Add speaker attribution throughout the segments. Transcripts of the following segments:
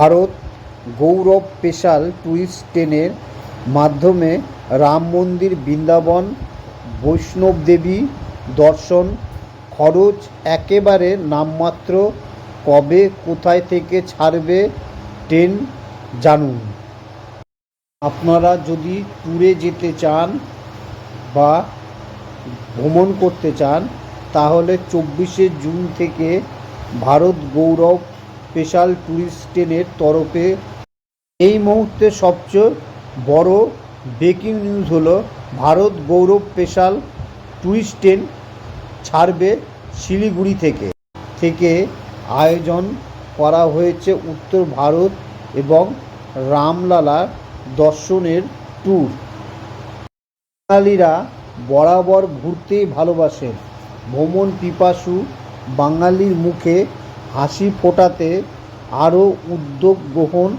Speaker 1: Bharat Gaurav special tourist ট্রেনের মাধ্যমে রাম মন্দির, বৃন্দাবন বৈষ্ণবদেবী দর্শন, খরচ একেবারে নামমাত্র। কবে, কোথায় থেকে ছাড়বে ট্রেন জানুন। আপনারা যদি ট্যুরে যেতে চান বা ভ্রমণ করতে চান, তাহলে চব্বিশে জুন থেকে ভারত গৌরব স্পেশাল ট্যুরিস্ট ট্রেনের তরফে এই মুহূর্তে সবচেয়ে বড় ব্রেকিং নিউজ হলো Bharat Gaurav special tourist train ছাড়বে শিলিগুড়ি থেকে। থেকে আয়োজন করা হয়েছে উত্তর ভারত এবং রামলালা দর্শনের ট্যুর। বাঙালিরা বরাবর ঘুরতেই ভালোবাসেন। ভ্রমণ পিপাসু বাঙালির মুখে হাসি ফোটাতে আরও উদ্যোগ গ্রহণ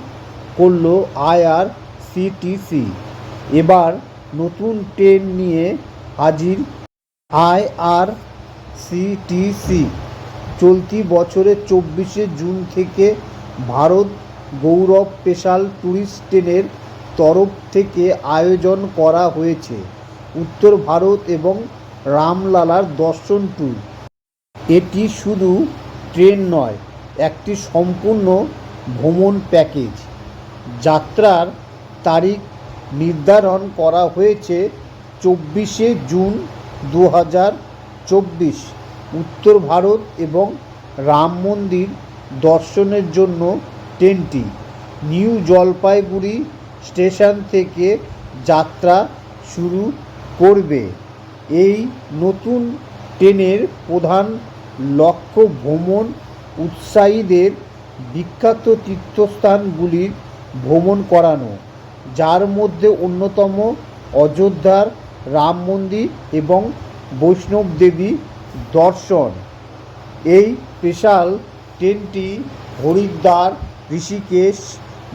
Speaker 1: করল আইআর সিটিসি এবার নতুন ট্রেন নিয়ে হাজির আইআর সিটিসি চলতি বছরের চব্বিশে জুন থেকে ভারত গৌরব স্পেশাল ট্যুরিস্ট ট্রেনের তরফ থেকে আয়োজন করা হয়েছে। উত্তর ভারত এবং রামলালার দর্শন ট্যুর। এটি শুধু ট্রেন নয়, একটি সম্পূর্ণ ভ্রমণ প্যাকেজ। যাত্রার তারিখ নির্ধারণ করা হয়েছে চব্বিশে জুন দু হাজার চব্বিশ। উত্তর ভারত এবং রাম মন্দির দর্শনের জন্য ট্রেনটি নিউ জলপাইগুড়ি স্টেশন থেকে যাত্রা শুরু করবে। এই নতুন ট্রেনের প্রধান লক্ষ্য ভ্রমণ উৎসাহীদের বিখ্যাত তীর্থস্থানগুলির ভ্রমণ করানো, যার মধ্যে অন্যতম অযোধ্যার রাম মন্দির এবং বৈষ্ণব দেবী দর্শন। এই স্পেশাল ট্রেনটি হরিদ্বার, ঋষিকেশ,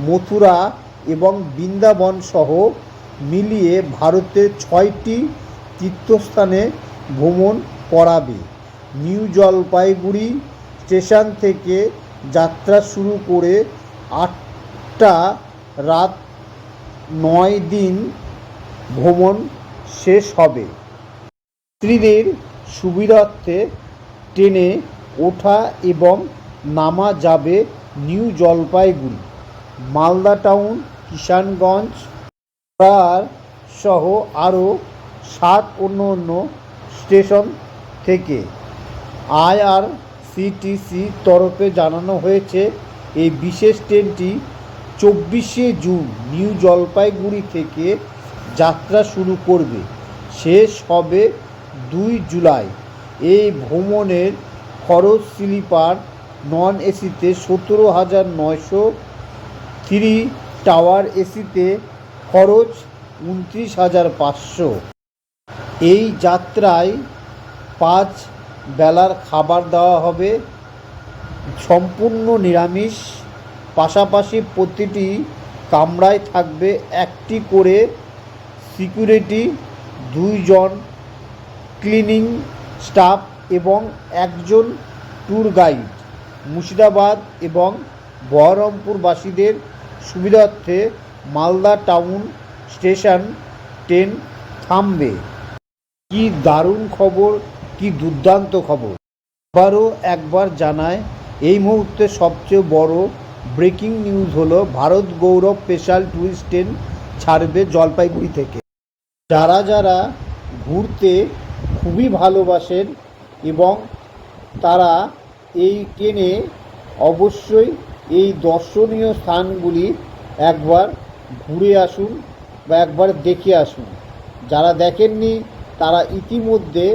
Speaker 1: মথুরা এবং বৃন্দাবন সহ মিলিয়ে ভারতের ছয়টি তীর্থস্থানে ভ্রমণ করাবে। নিউ জলপাইগুড়ি স্টেশন থেকে যাত্রা শুরু করে আটটা রাত নয় দিন ভ্রমণ শেষ হবে। যাত্রীদের সুবিধার্থে ট্রেনে ওঠা এবং নামা যাবে নিউ জলপাইগুড়ি, মালদা টাউন, কিষানগঞ্জ সহ আরও সাত অন্য অন্য স্টেশন থেকে। আইআরসিটিসি তরফে জানানো হয়েছে, এই বিশেষ ট্রেনটি চব্বিশে জুন নিউ জলপাইগুড়ি থেকে যাত্রা শুরু করবে। শেষ হবে দুই জুলাই। এই ভ্রমণের খরচ স্লিপার নন এসিতে সতেরো হাজার নয়শো থ্রি টাওয়ার এসিতে খরচ উনত্রিশ হাজার পাঁচশো। এই যাত্রায় পাঁচ বেলার খাবার দেওয়া হবে। সম্পূর্ণ নিরামিষ, পাশাপাশি প্রতিটি কামরায় থাকবে একটি করে সিকিউরিটি, দুইজন ক্লিনিং স্টাফ এবং একজন ট্যুর গাইড। মুর্শিদাবাদ এবং বহরমপুরবাসীদের সুবিধার্থে মালদা টাউন স্টেশন ট্রেন থামবে। কি দারুণ খবর কি দুর্দান্ত খবর? আবারও একবার জানায়, এই মুহূর্তে সবচেয়ে বড় ব্রেকিং নিউজ হলো Bharat Gaurav special tourist train ছাড়বে জলপাইগুড়ি থেকে। যারা যারা ঘুরতে খুবই ভালোবাসেন এবং তারা এই ট্রেনে অবশ্যই এই দর্শনীয় স্থানগুলি একবার ঘুরে আসুন বা একবার দেখে আসুন। যারা দেখেননি, তারা ইতিমধ্যে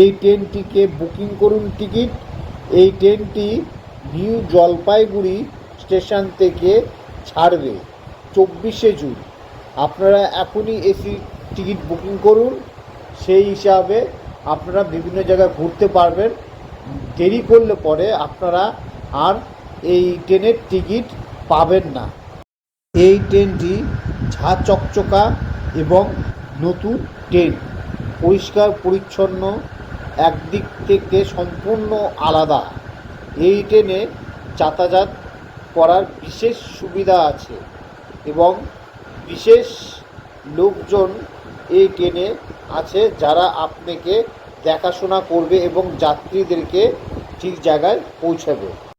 Speaker 1: এই ট্রেনটিকে বুকিং করুন টিকিট। এই ট্রেনটি নিউ জলপাইগুড়ি স্টেশন থেকে ছাড়বে চব্বিশে জুন। আপনারা এখনই এসি টিকিট বুকিং করুন। সেই হিসাবে আপনারা বিভিন্ন জায়গায় ঘুরতে পারবেন। দেরি করলে পরে আপনারা আর এই ট্রেনের টিকিট পাবেন না। এই ট্রেনটি ঝা চকচকা এবং নতুন ট্রেন। পরিষ্কার, পরিচ্ছন্ন একদিক থেকে সম্পূর্ণ আলাদা। এই ট্রেনে যাতায়াত করার বিশেষ সুবিধা আছে এবং বিশেষ লোকজন এই ট্রেনে আছে যারা আপনাকে দেখাশোনা করবে এবং যাত্রীদেরকে ঠিক জায়গায় পৌঁছাবে।